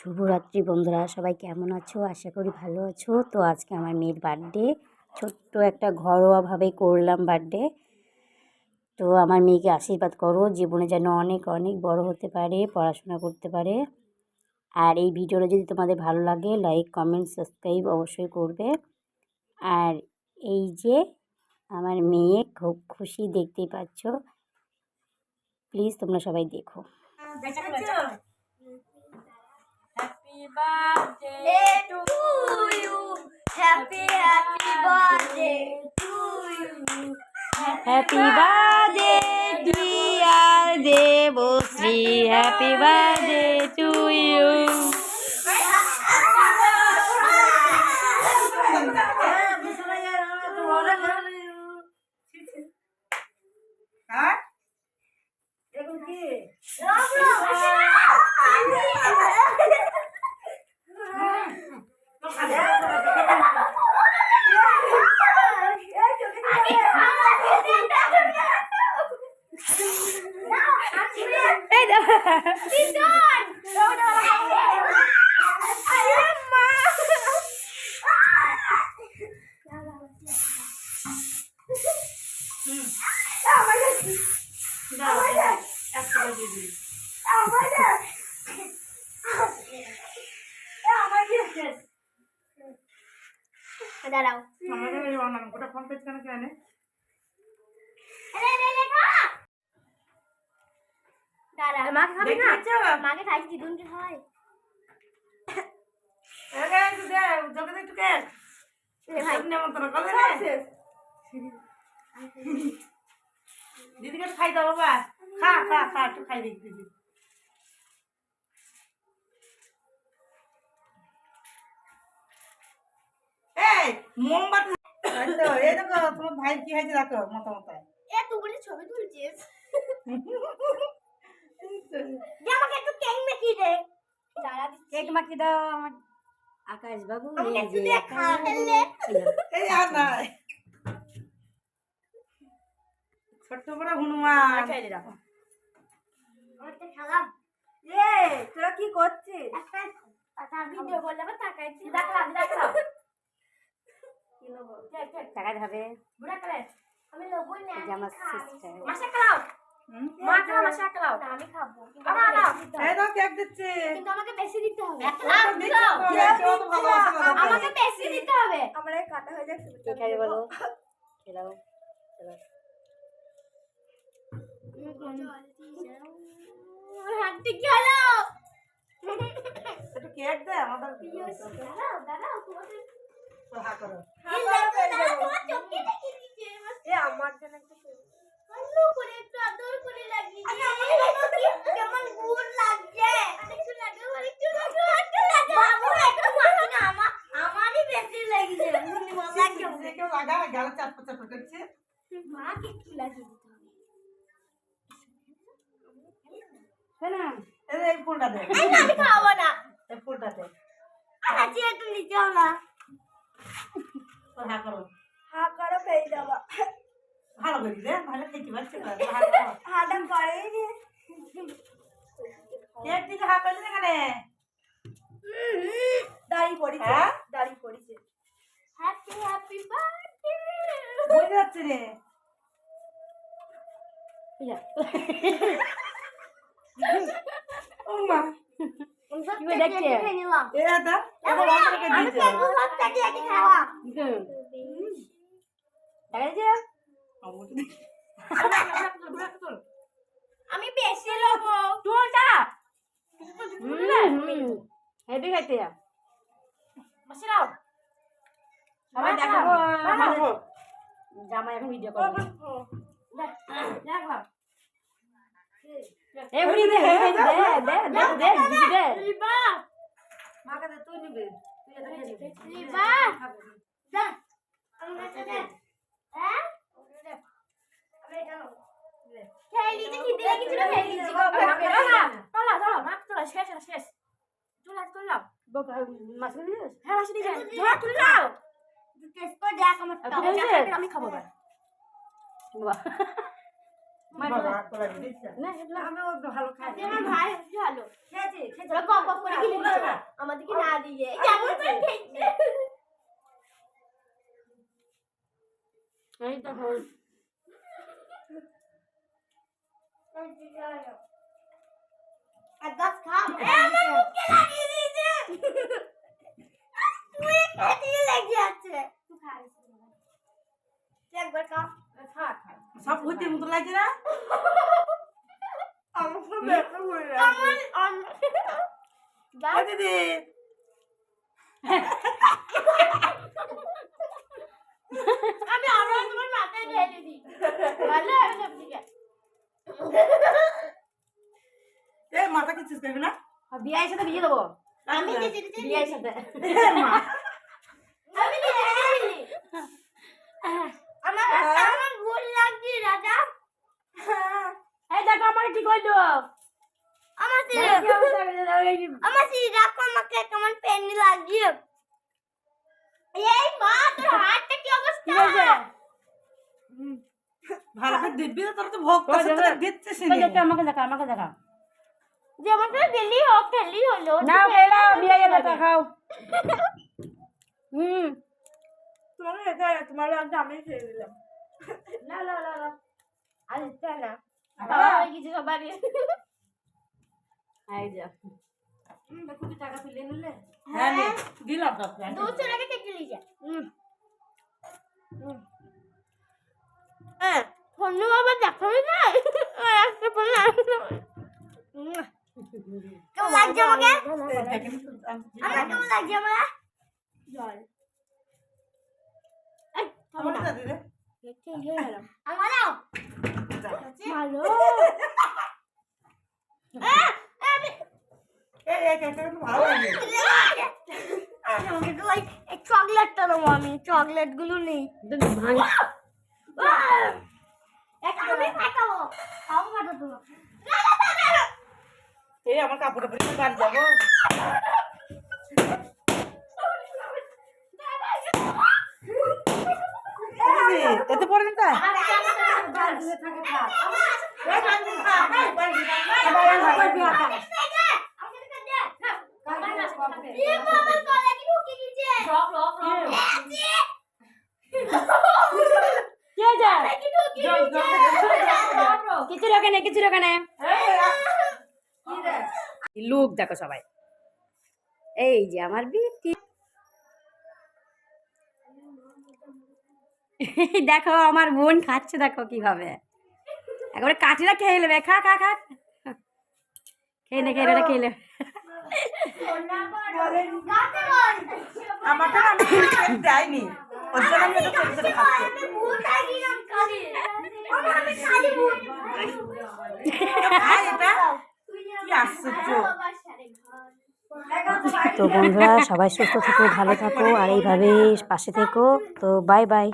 শুভরাত্রি বন্ধুরা, সবাই কেমন আছো? আশা করি ভালো আছো। তো আজকে আমার মেয়ের বার্থডে ছোট্ট একটা ঘরোয়াভাবে করলাম বার্থডে তো আমার মেয়েকে আশীর্বাদ করো, জীবনে যেন অনেক অনেক বড় হতে পারে, পড়াশোনা করতে পারে। আর এই ভিডিওটা যদি তোমাদের ভালো লাগে লাইক কমেন্ট সাবস্ক্রাইব অবশ্যই করবে। আর এই যে আমার মেয়ে খুব খুশি দেখতেই পাচ্ছ। প্লিজ তোমরা সবাই দেখো। birthday to you. Happy, happy birthday to you. Happy birthday, dear Devotee. Happy birthday to you. দাঁড়াও। দাঁড়াও। মাকে খাবে না? মাকে খাইছি দিদুনকে হয় দিদিকে খাই দাও বাবা। খা খা খা একটু খাই দিদি মোমবাতি এই দেখো তোমার ভাই কি হয়েছে দেখো মতো এ তুই ছবি তুলছিস। আমাকে একটু কেক মেখে দে। দাঁড়া কেক মাখি দাও আমার আকাশ বাবু একটু যে দে ফেললে। এই আর নাই। ছোট্ট বড় হনুমান। খেলাম এ তোরা কি করছিস? একটা ভিডিও করলে আবার তাকাইছি দেখলাম দেখলাম। টাকা হবে বুড়া করে আমি নেব না এই যে আমার খা, আমি sister। খাব। মাসে খাও মা খাও মাসে খাও আমি খাব। কিন্তু আনা, আমাকে আনা। বেশি দিতে এই দাও কেক দিচ্ছে। কিন্তু আমাকে বেশি দিতে হবে। লাভ দিও। কেউ তো ভালোবাসে না তোকে। আমাকে বেশি দিতে হবে। আমার কাটা হয়ে যাচ্ছে কে খাবে বলো? খেলাও চলো হাঁটতে কি একটু কেক দে আমাদের দাঁড়াও দাঁড়াও হা করো আমার এ আমার জন্য একটু ভালো করে একটু আদর করে লাগিয়ে দিই। কেমন গুড় লাগছে। আরেকটু লাগাও, আরেকটু লাগাও, আরেকটু লাগাও। বাবু, একটু মাখো না, আমা- আমারই বেশি লেগেছে। বুঝলি, মা, কেউ লাগা গেল চাপা চাপা করছে মাকে একটু লাগিয়ে দিতে হবে। শোনা এই এই ফুলটা দে আমি খাব না। এই ফুলটা দে আজকে একটু নিচেও না। হা করো হা করে পেয়ে যাবা। ভালো করে দে ভালো খেতে পারছি হাটা করেই নি। কেক দিকে হা করলি না কেন? দাড়ি পড়িছে হ্যাঁ? দাড়ি পড়িছে. বুঝে যাচ্ছে রে। ও মা। আমি বেশি নেব চুলটা হেভি খাইতে। জামাই এখন ভিডিও করব দেখো ঘুরি দে দে দে দে দে রিবা মাকে দে তুই নিবি তুই এটা খেয়ে নিবি রিবা দা দে হ্যাঁ খেয়ে নিতে কি দিলে কিছু না খেয়ে নিতে তোলা তোলা তোলা মাছ তোলা শেষ শেষ তোলা তোলা মাছ দিস হ্যাঁ মাছ দিবে ধরা তুললাও টেস্ট করে দেখ আমার আর তুই খেয়েছিস? আমি খাব বাবা আমাদেরকে না দিয়ে একবার খা খা। সব ভূতের মতো লাগছে না আমাকে ব্যথা করে আমার এ দিদি আমি আবার তোমার মাথায় ঢেলে দিই। ভালো হবে সব থেকে এ মাথা কিছু করবি না? বিয়ের সাথে বিয়ে দেবো। আমি বিয়ের সাথে। এ মা। আমি দিতে দিতে আমার আমার ভুল লাগছে দাদা এই দেখো আমার কি করল? আমার রাখো। আমাকে কেমন পেন লাগিয়ে। এই মা তোর হাতটা কি অবস্থা? ভালো করে দিবি তো তোর তো ভোগ কই করছে দেবে? তো দিচ্ছিস আমাকে দেখা আমাকে দেখা। যেমন দিলি হোক খেলি হলো না খেলাও বিয়ে দেখা খাও। হুম। তোমাকে এটা তোমার আগে আমি খেয়ে দিলাম না না না না। আর ইচ্ছা না। কিছু সবার এই যা। দেখো কি টাকা তুলে নিলে? হ্যাঁ। দিলাম তো দুশো টাকা কেটে নিয়ে যা। হ্যাঁ ফোন বাবা দেখাবি না? একটা ফোন কেমন লাগছে আমাকে? আমার কেমন লাগছে? আমার জল এই, থামো না। দেখতে গেলাম। আমারও ভালো আহ, আমি আমাকে তো like এই চকলেটটা দেবো আমি চকলেটগুলো নেই না। না, না, না, না, না। আমার কাপড় পরে বাড়ি যাব পরে নিতে ये লোক দেখো সবাই। এই যে আমার বিটি। দেখো, আমার বোন খাচ্ছে দেখো কীভাবে। একবারে কাঠিরা খেয়ে নেবে। খা খা খা। খেয়ে নে, খেয়ে খেয়ে নে। তো বন্ধুরা সবাই সুস্থ থেকো ভালো থাকো আর এইভাবে পাশে থেকো। তো বাই বাই